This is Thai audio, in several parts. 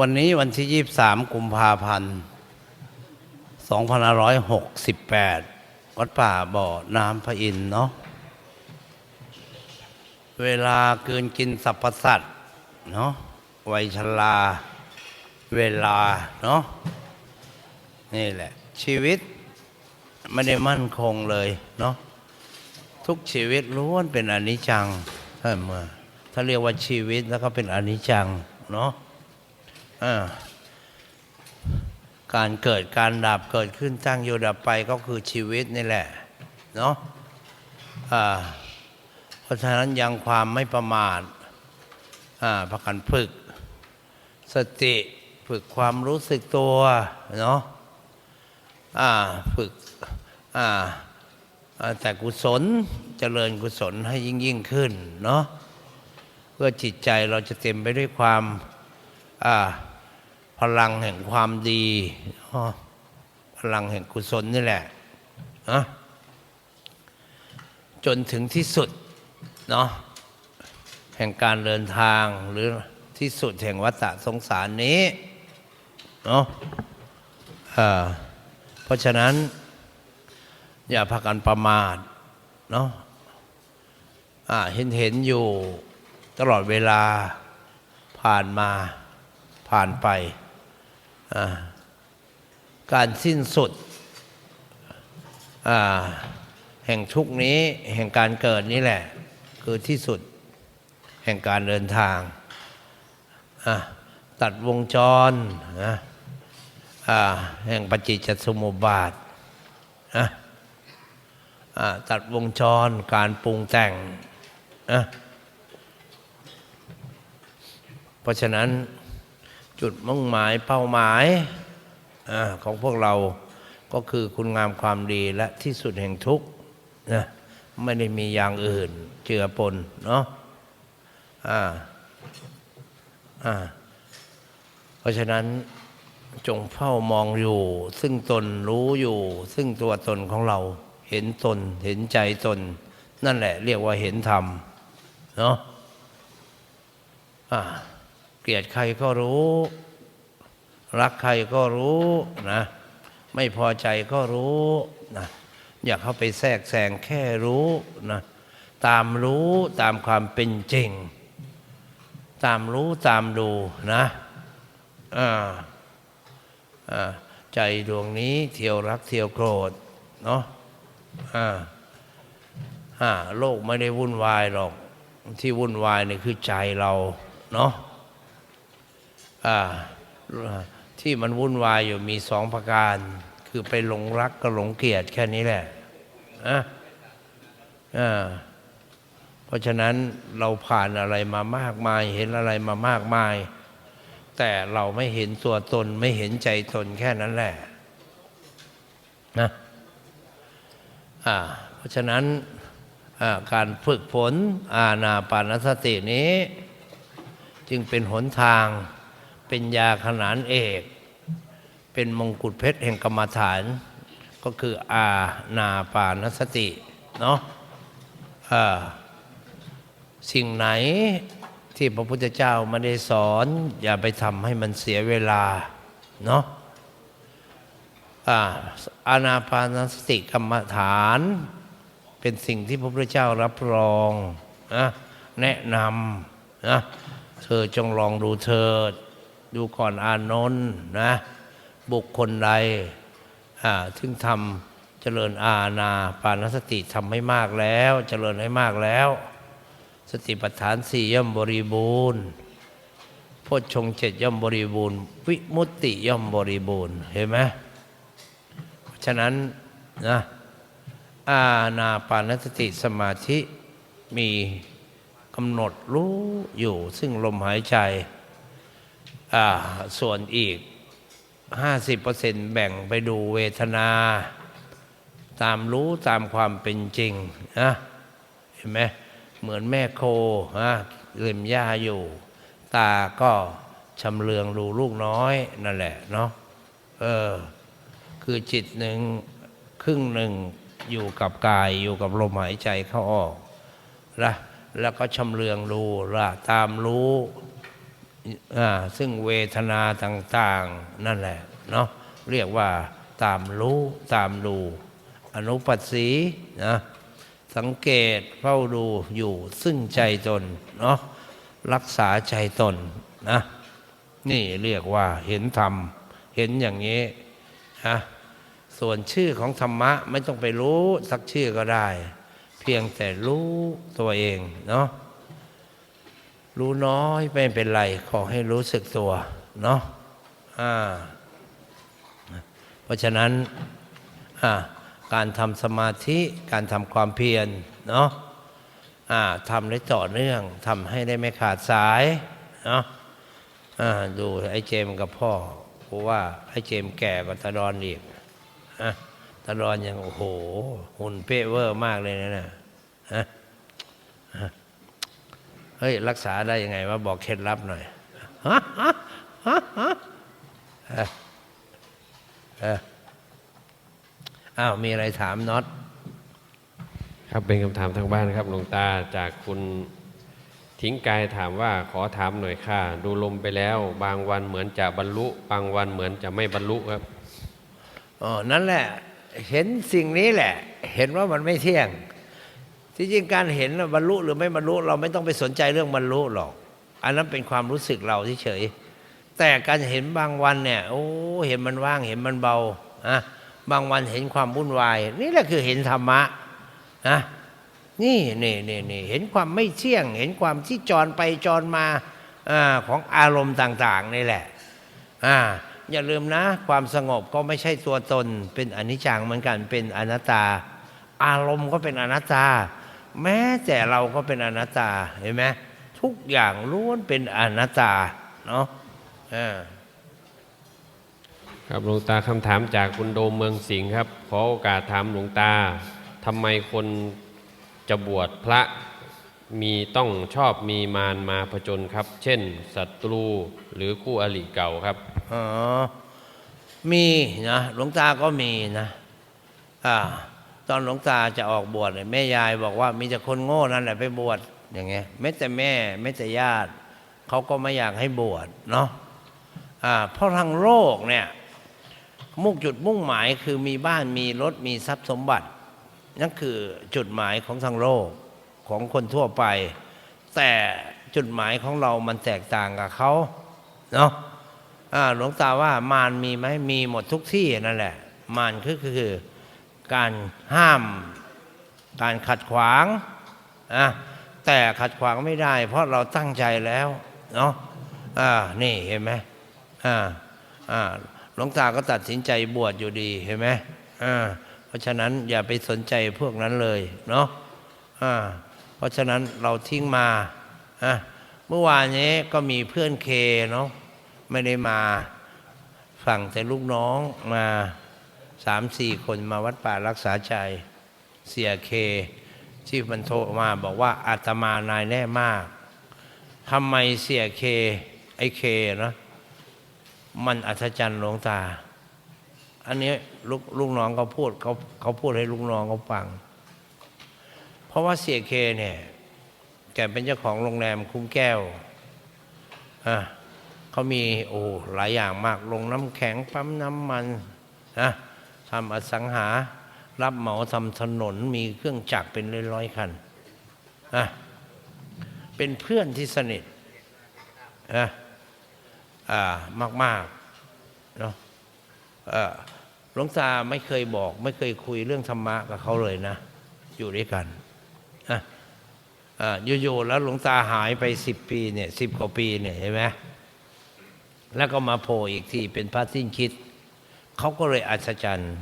วันนี้วันที่ 23 กุมภาพันธ์ 2568 วัดป่าบ่อน้ำพระอินเนาะ เวลาเกินกินสรรพสัตว์เนาะวัยชราเวลาเนาะ นี่แหละ ชีวิตไม่ได้มั่นคงเลยเนาะ ทุกชีวิตล้วนเป็นอนิจจังเสมอถ้าเรียกว่าชีวิตแล้วก็เป็นอนิจจังเนาะ การเกิดการดับเกิดขึ้นตั้งอยู่ดับไปก็คือชีวิตนี่แหละ เนาะเพราะฉะนั้นยังความไม่ประมาทประกันฝึก สติฝึกความรู้สึกตัวเนาะฝึกแต่กุศลเจริญกุศลให้ยิ่งยิ่งขึ้นเนาะเพื่อจิตใจเราจะเต็มไปด้วยความอ่า พลังแห่งความดีพลังแห่งกุศลนี่แหละนะจนถึงที่สุดเนาะแห่งการเดินทางหรือที่สุดแห่งวัฏสงสารนี้เนาะเพราะฉะนั้น อย่าพากันประมาทเนาะเห็นเห็นอยู่ตลอดเวลาผ่านมาผ่านไป การสิ้นสุดแห่งทุกนี้แห่งการเกิดนี้แหละ คือที่สุดแห่งการเดินทาง ตัดวงจรแห่งปฏิจจสมุปบาทตัดวงจรการปรุงแต่ง เพราะฉะนั้น จุดมุ่งหมายเป้าหมายอของพวกเราก็คือคุณงามความดีและที่สุดแห่งทุกข์นะไม่ได้มีอย่างอื่นเจือปนเนาะอ่าอ่าเพราะฉะนั้นจงเฝ้ามองอยู่ ซึ่งตนรู้อยู่ ซึ่งตัวตนของเราเห็นตนเห็นใจตน นั่นแหละ เรียกว่าเห็นธรรม เนาะอ่า เกลียดใครก็รู้ รักใครก็รู้นะ ไม่พอใจก็รู้นะอยากเข้าไปแทรกแซงแค่รู้นะตามรู้ตามความเป็นจริง ตามรู้ตามดูนะอ่าอ่าใจดวงนี้เที่ยวรักเที่ยวโกรธเนาะอ่าอ่าโลกไม่ได้วุ่นวายหรอก ที่วุ่นวายนี่คือใจเราเนาะ ที่มันวุ่นวายอยู่มีสองประการ คือไปหลงรักกับหลงเกลียดแค่นี้แหละอะอ่าเพราะฉะนั้นเราผ่านอะไรมามากมาย เห็นอะไรมามากมาย แต่เราไม่เห็นตัวตนไม่เห็นใจตนแค่นั้นแหละนะอ่าเพราะฉะนั้นการฝึกฝนอาณาปานสตินี้ จึงเป็นหนทาง เป็นยาขนานเอก เป็นมงกุฎเพชรแห่งกรรมฐาน ก็คืออาณาปานสติเนาะะสิ่งไหนที่พระพุทธเจ้าไม่ได้สอน อย่าไปทำให้มันเสียเวลาเนาะอาณาปานสติกรรมฐาน เป็นสิ่งที่พระพุทธเจ้ารับรองนะแนะนำนะเธอจงลองดูเถิด ดูก่อนอานนท์นะบุคคลใดถึงทำเจริญอาณาปานสติทำให้มากแล้ว เจริญให้มากแล้ว สติปัฏฐานสี่ย่อมบริบูรณ์โพชฌงเจ็ดย่อมบริบูรณ์ วิมุตติย่อมบริบูรณ์เห็นไหมฉะนั้นนะอาณาปานสติสมาธิมีกำหนดรู้อยู่ซึ่งลมหายใจ ส่วนอีก 50%แบ่งไปดูเวทนา ตามรู้ตามความเป็นจริงนะเห็นไหมเหมือนแม่โคนะเล่มหญ้าอยู่ ตาก็ชำเลืองดูลูกน้อยนั่นแหละเนาะเออ คือจิตหนึ่งครึ่งหนึ่งอยู่กับกายอยู่กับลมหายใจเข้าออกละแล้วก็ชำเลืองดูละตามรู้ ซึ่งเวทนาต่างๆ นั่นแหละเนาะเรียกว่าตามรู้ตามดู อนุปัสสีนะสังเกตเฝ้าดูอยู่ซึ่งใจตนเนาะรักษาใจตนนะนี่เรียกว่าเห็นธรรม เห็นอย่างนี้นะส่วนชื่อของธรรมะไม่ต้องไปรู้สักชื่อก็ได้ เพียงแต่รู้ตัวเองเนาะ รู้น้อยไม่เป็นไร ขอให้รู้สึกตัว เนาะอ่าเพราะฉะนั้นอ่าการทำสมาธิการทำความเพียรเนาะอ่าทำได้ต่อเนื่องทำให้ได้ไม่ขาดสายเนาะอ่าดูไอ้เจมกับพ่อเพราะว่าไอ้เจมแก่กว่าตาดอนอีกอะตาดอนยังโอ้โหหุ่นเป๊ะเวอร์มากเลยนะเนี่ยฮะ เฮ้ย รักษาได้ยังไงว่าบอกเคล็ดลับหน่อยฮะฮะฮะฮะเออเอออ้าว มีอะไรถามน็อตครับเป็นคำถามทางบ้านครับหลวงตาจากคุณทิ้งกายถามว่าขอถามหน่อยค่ะ ดูลมไปแล้ว บางวันเหมือนจะบรรลุ บางวันเหมือนจะไม่บรรลุครับอ๋อนั่นแหละ เห็นสิ่งนี้แหละ เห็นว่ามันไม่เที่ยง ที่จริงการเห็นบรรลุหรือไม่บรรลุเราไม่ต้องไปสนใจเรื่องบรรลุหรอก อันนั้นเป็นความรู้สึกเราเฉยแต่การเห็นบางวันเนี่ย โอ้เห็นมันว่างเห็นมันเบาอะบางวันเห็นความวุ่นวาย นี่แหละคือเห็นธรรมะนะนี่นี่นี่นี่เห็นความไม่เที่ยง เห็นความที่จรไปจรมาอของอารมณ์ต่าง ๆ นี่แหละอ่าอย่าลืมนะ ความสงบก็ไม่ใช่ตัวตน เป็นอนิจจังเหมือนกันเป็นอนัตตา อารมณ์ก็เป็นอนัตตา แม้แต่เราก็เป็นอนัตตาเห็นไหมทุกอย่างล้วนเป็นอนัตตาเนาะอ่าครับหลวงตาคำถามจากคุณโดมเมืองสิงห์ครับ ขอโอกาสถามหลวงตาทำไมคนจะบวชพระมีต้องชอบมีมารมาผจญครับ เช่นศัตรูหรือคู่อริเก่าครับอ๋อมีนะหลวงตาก็มีนะอ่า ตอนหลวงตาจะออกบวชเนี่ยแม่ยายบอกว่ามีแต่คนโง่นั่นแหละไปบวชอย่างเงี้ยแม้แต่แม่แม้แต่ญาติเขาก็ไม่อยากให้บวชเนาะอ่าเพราะทางโลกเนี่ยมุ่งจุดมุ่งหมายคือมีบ้านมีรถมีทรัพย์สมบัติ นั่นคือจุดหมายของทางโลกของคนทั่วไป แต่จุดหมายของเรามันแตกต่างกับเขาเนาะอ่าหลวงตาว่ามารมีไหมมีหมดทุกที่นั่นแหละ มารคือคือคือ การห้าม การขัดขวางอะแต่ขัดขวางไม่ได้ เพราะเราตั้งใจแล้วเนาะอ่านี่เห็นไหมอ่าอ่าหลวงตาก็ตัดสินใจบวชอยู่ดีเห็นไหมอ่าเพราะฉะนั้นอย่าไปสนใจพวกนั้นเลยเนาะอ่าเพราะฉะนั้นเราทิ้งมาอะเมื่อวานนี้ก็มีเพื่อนเคเนาะไม่ได้มา ฝั่งแต่ลูกน้องมา สามสี่คนมาวัดป่ารักษาใจ เสียเค ที่มันโทรมาบอกว่าอาตมานายแน่มากทำไมเสียเคไอเคนะมันอัศจรรย์หลวงตา อันนี้ลูกลูกน้องเขาพูดเขาเขาพูดให้ลูกน้องเขาฟัง เพราะว่าเสียเคเนี่ยแกเป็นเจ้าของโรงแรมคุ้มแก้วอะเขามีโอ้หลายอย่างมากลงน้ำแข็งปั๊มน้ำมันนะ ทำอสังหา รับเหมาทำถนนมีเครื่องจักรเป็นร้อยๆคันนะเป็นเพื่อนที่สนิทนะอ่ามากๆเนาะหลวงตาไม่เคยบอก ไม่เคยคุยเรื่องธรรมะกับเขาเลยนะ อยู่ด้วยกันอะอ่าอยู่ๆแล้วหลวงตาหายไปสิบปีเนี่ยสิบกว่าปีเนี่ยเห็นไหมแล้วก็มาโผล่อีกทีเป็นพระสิ้นคิด เขาก็เลยอัศจรรย์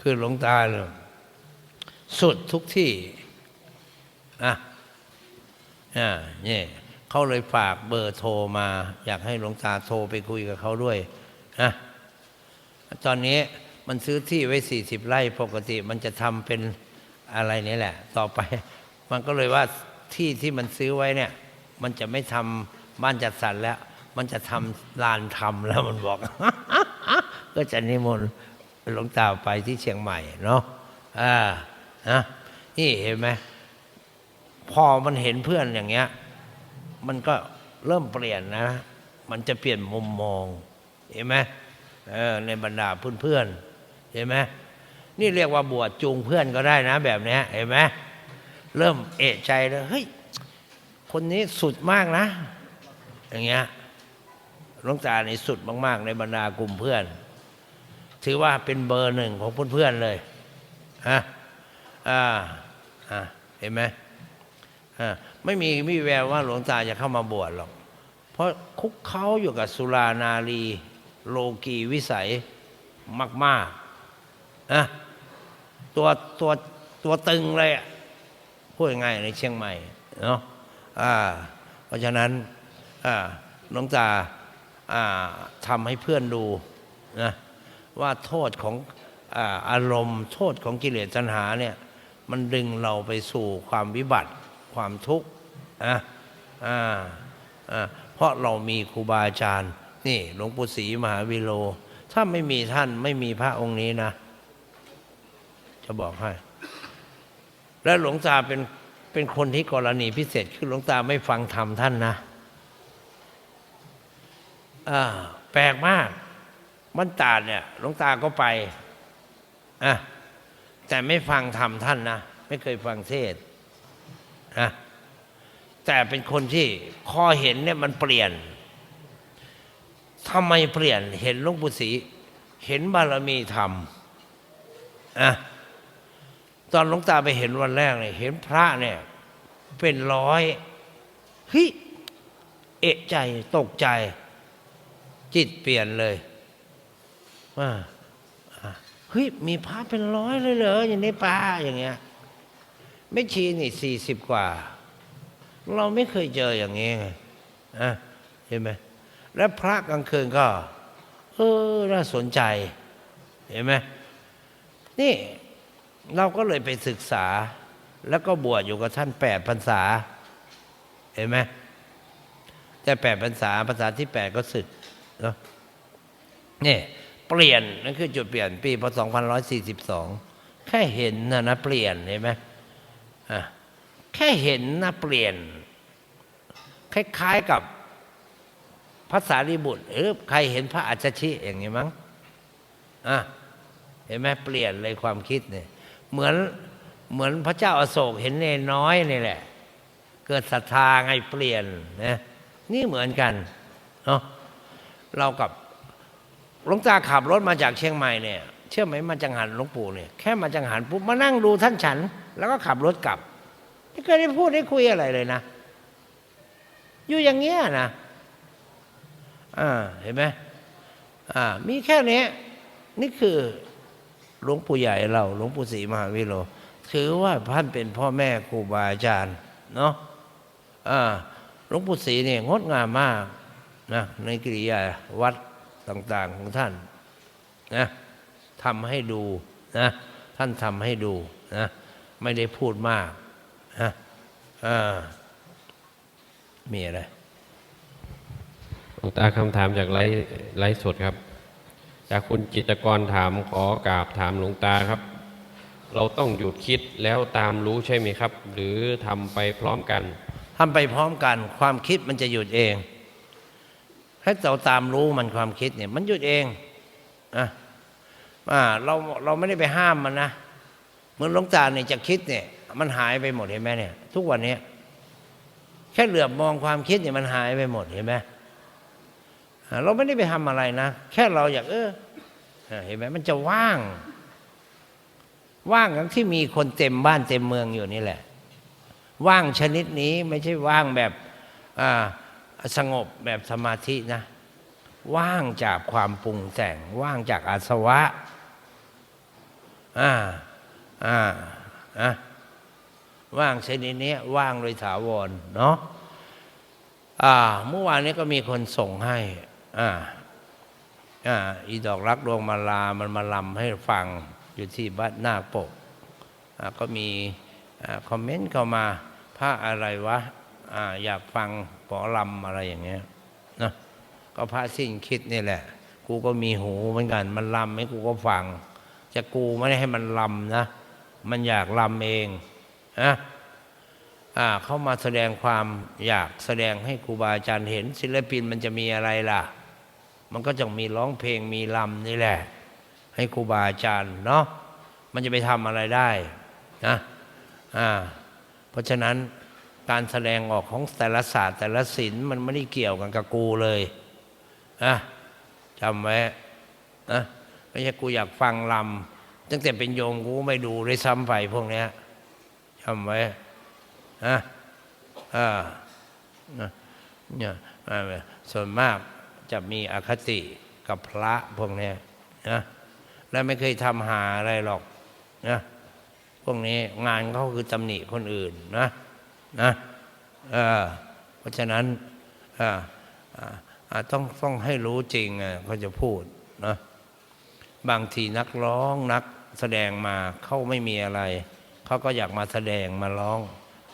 คือหลวงตาเนี่ยสุดทุกที่ อะ อ่านี่เขาเลยฝากเบอร์โทรมา อยากให้หลวงตาโทรไปคุยกับเขาด้วยนะตอนนี้มันซื้อที่ไว้สี่สิบไร่ปกติมันจะทำเป็นอะไรนี่แหละ ต่อไป มันก็เลยว่าที่ที่มันซื้อไว้เนี่ย มันจะไม่ทำบ้านจัดสรรแล้ว มันจะทำลานทำแล้วมันบอก ก็จะนิมนต์หลวงตาไปที่เชียงใหม่เนาะอ่านะนี่เห็นไหมพอมันเห็นเพื่อนอย่างเงี้ย มันก็เริ่มเปลี่ยนนะ มันจะเปลี่ยนมุมมอง เห็นไหมเออในบรรดาเพื่อนๆเห็นไหมนี่เรียกว่าบวชจูงเพื่อนก็ได้นะ แบบเนี้ยเห็นไหมเริ่มเอะใจเลยเฮ้ยคนนี้สุดมากนะ อย่างเงี้ยหลวงตาในสุดมาก ๆ ในบรรดากลุ่มเพื่อน ถือว่าเป็นเบอร์หนึ่งของเพื่อนๆเลยฮะอ่าอ่าเห็นไหมอ่าไม่มีมิแววว่าหลวงตาจะเข้ามาบวชหรอก เพราะคุกเขาอยู่กับสุรานารีโลกีวิสัยมากๆนะตัวตัวตัวตึงเลยพูดง่ายในเชียงใหม่เนาะอ่าเพราะฉะนั้นอ่าหลวงตาอ่าทำให้เพื่อนดูนะ ว่าโทษของอารมณ์ โทษของกิเลสตัณหาเนี่ยมันดึงเราไปสู่ความวิบัติความทุกข์นะอ่าอ่าเพราะเรามีครูบาอาจารย์ นี่หลวงปู่ศรีมหาวิโล ถ้าไม่มีท่านไม่มีพระองค์นี้นะ จะบอกให้ และหลวงตาเป็นเป็นคนที่กรณีพิเศษคือหลวงตาไม่ฟังธรรมท่านนะอ่าแปลกมาก มันตาดเนี่ยหลวงตาก็ไปอะแต่ไม่ฟังธรรมท่านนะ ไม่เคยฟังเทศนะแต่เป็นคนที่พอเห็นเนี่ยมันเปลี่ยนทำไมเปลี่ยนเห็นหลวงปู่ศรีเห็นบารมีธรรมอะตอนหลวงตาไปเห็นวันแรกเนี่ยเห็นพระเนี่ย เป็นร้อยเฮ้ยเอะใจตกใจ จิตเปลี่ยนเลย ว่าเฮ้ยมีพระเป็นร้อยเลยเหรออย่างนี้ป้าอย่างเงี้ยไม่ชีนี่สี่สิบกว่า เราไม่เคยเจออย่างนี้ไงอะเห็นไหมแล้วพระกลางคืนก็ เออน่าสนใจ เห็นไหมนี่เราก็เลยไปศึกษา แล้วก็บวชอยู่กับท่านแปดพรรษา เห็นไหมแต่แปดพรรษาพรรษาที่แปดก็ศึกเนาะนี่ เปลี่ยนนั่นคือจุดเปลี่ยนปีพศ2142 แค่เห็นนะนะเปลี่ยนเห็นไหมอะแค่เห็นนะเปลี่ยน คล้ายๆกับภาษาริบุตรหรือใครเห็นพระอัจฉริอย่างนี้มั้งอะเห็นไหมเปลี่ยนเลยความคิดเนี่ยเหมือนเหมือนพระเจ้าอาโศกเห็นเนน้อยนี่แหละ เกิดศรัทธาไงเปลี่ยนนะนี่เหมือนกันเนาะเรากับ หลวงตาขับรถมาจากเชียงใหม่เนี่ย เชื่อไหมมาจังหันหลวงปู่เนี่ยแค่มาจังหันปุ๊บมานั่งดูท่านฉัน แล้วก็ขับรถกลับไม่เคยได้พูดได้คุยอะไรเลยนะ อยู่อย่างเงี้ยนะอ่าเห็นไหมอ่า มีแค่นี้นี่คือหลวงปู่ใหญ่เราหลวงปู่ศรีมหาวิโรถือว่าท่านเป็นพ่อแม่ครูบาอาจารย์เนาะอ่าหลวงปู่ศรีเนี่ยงดงามมากนะในกิริยาวัด ต่างๆของท่านนะทำให้ดูนะท่านทำให้ดูนะไม่ได้พูดมากนะอ่ามีอะไรหลวงตาคำถามจากไลฟ์ไลฟ์สดครับ จากคุณจิตรกรถามขอกราบถามหลวงตาครับ เราต้องหยุดคิดแล้วตามรู้ใช่ไหมครับ หรือทำไปพร้อมกันทำไปพร้อมกัน ความคิดมันจะหยุดเอง ให้เราตามรู้มันความคิดเนี่ย มันหยุดเองอะอ่าเราเราไม่ได้ไปห้ามมันนะเหมือนหลวงตาเนี่ยจะคิดเนี่ย มันหายไปหมดเห็นไหมเนี่ย ทุกวันนี้แค่เหลือบมองความคิดเนี่ยมันหายไปหมดเห็นไหมเราไม่ได้ไปทำอะไรนะ แค่เราอยากเออเห็นไหมมันจะว่าง ว่างอย่างที่มีคนเต็มบ้านเต็มเมืองอยู่นี่แหละ ว่างชนิดนี้ไม่ใช่ว่างแบบ อ่า สงบแบบสมาธินะ ว่างจากความปรุงแต่ง ว่างจากอาสวะ อ่า อ่า อะ ว่างชนิดนี้ว่างโดยถาวรเนาะ อ่า เมื่อวานนี้ก็มีคนส่งให้ อ่า อ่า อีดอกรักดวงมาลา มันมาลำให้ฟังอยู่ที่บ้านนาคปก อ่า ก็มีอาคอมเมนต์เข้ามาพระอะไรวะ อยากฟังปอลำอะไรอย่างเงี้ยนะก็พระสิ้นคิดนี่แหละ กูก็มีหูเหมือนกัน มันลำให้กูก็ฟัง จะกูไม่ได้ให้มันลำนะ มันอยากลำเองนะอ่าเข้ามาแสดงความอยากแสดงให้ครูบาอาจารย์เห็น ศิลปินมันจะมีอะไรล่ะ มันก็จะมีร้องเพลงมีลำนี่แหละ ให้ครูบาอาจารย์เนาะมันจะไปทำอะไรได้นะอ่าเพราะฉะนั้น การแสดงออกของแต่ละศาสตร์แต่ละศิลป์มันไม่ได้เกี่ยวกันกับกูเลยนะจำไว้นะไม่ใช่กูอยากฟังลำตั้งแต่เป็นโยมกูไม่ดูด้วยซ้ำไปพวกเนี้ยจำไว้นะอ่านะเนี่ยส่วนมากจะมีอคติกับพระพวกเนี้ยนะและไม่เคยทำหาอะไรหรอกนะพวกนี้งานเขาคือตำหนิคนอื่นนะ นะเพราะฉะนั้นต้องต้องให้รู้จริงเขาจะพูดนะบางทีนักร้องนักแสดงมาเขาไม่มีอะไร เขาก็อยากมาแสดงมาร้อง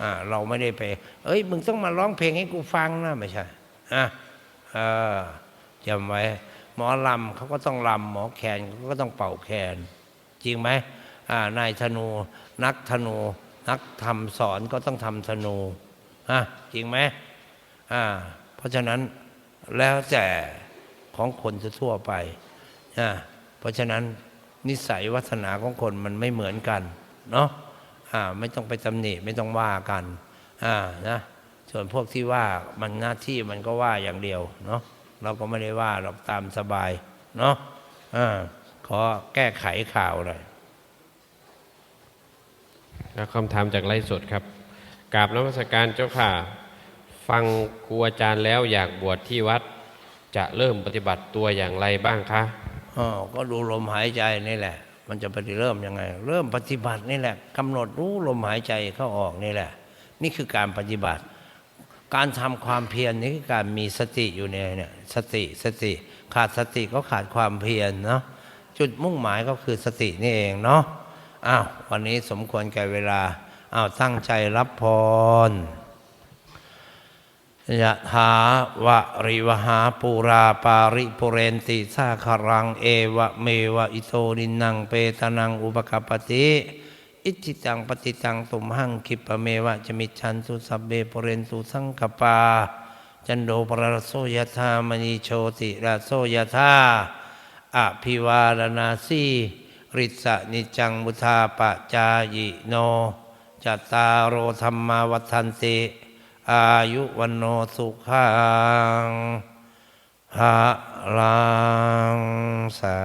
อเราไม่ได้ไป เอ้ย มึงต้องมาร้องเพลงให้กูฟังนะไม่ใช่อะจำไว้ หมอลำเขาก็ต้องลำหมอแคนเขาก็ต้องเป่าแคน จริงไหมนายธนูนักธนู นักทำสอนก็ต้องทำธนูะจริงไหมอ่า เพราะฉะนั้นแล้วแต่ของคนทั่วไปอ่าเพราะฉะนั้นนิสัยวัฒนาของคนมันไม่เหมือนกันเนาะอ่าไม่ต้องไปตำหนิไม่ต้องว่ากันอ่านะส่วนพวกที่ว่ามันหน้าที่มันก็ว่าอย่างเดียวเนาะเราก็ไม่ได้ว่าเราตามสบายเนาะอ่าขอแก้ไขข่าวหน่อย แล้วคำถามจากไลฟ์สดครับกราบนมัสการเจ้าค่ะ ฟังครูอาจารย์แล้วอยากบวชที่วัด จะเริ่มปฏิบัติตัวอย่างไรบ้างคะอ๋อก็ดูลมหายใจนี่แหละ มันจะปฏิเริ่มยังไง เริ่มปฏิบัตินี่แหละกำหนดรู้ลมหายใจเข้าออกนี่แหละ นี่คือการปฏิบัติ การทำความเพียรนี่คือการมีสติอยู่ในเนี่ยสติสติ ขาดสติก็ขาดความเพียรเนาะจุดมุ่งหมายก็คือสตินี่เองเนาะ อ้าววันนี้สมควรแก่เวลาอ้าวตั้งใจรับพรยะถาวะริวหาปูราปาริปุเรนติสาคารังเอวะเมวะอิโตดินังเปตานังอุปกปปติ อิจิตังปฏิตังตุมหังคิปะเมวะจมิชันสุสัพเบปุเรนตุสังกปา จันโดปรโสยธามณีโชติราโสยธาอภิวาลนาสี ริสะนิจังมุทาปะจายิโนจัตตารโรธรรมาวัฏันติอายุวันโนสุขังหาลังสา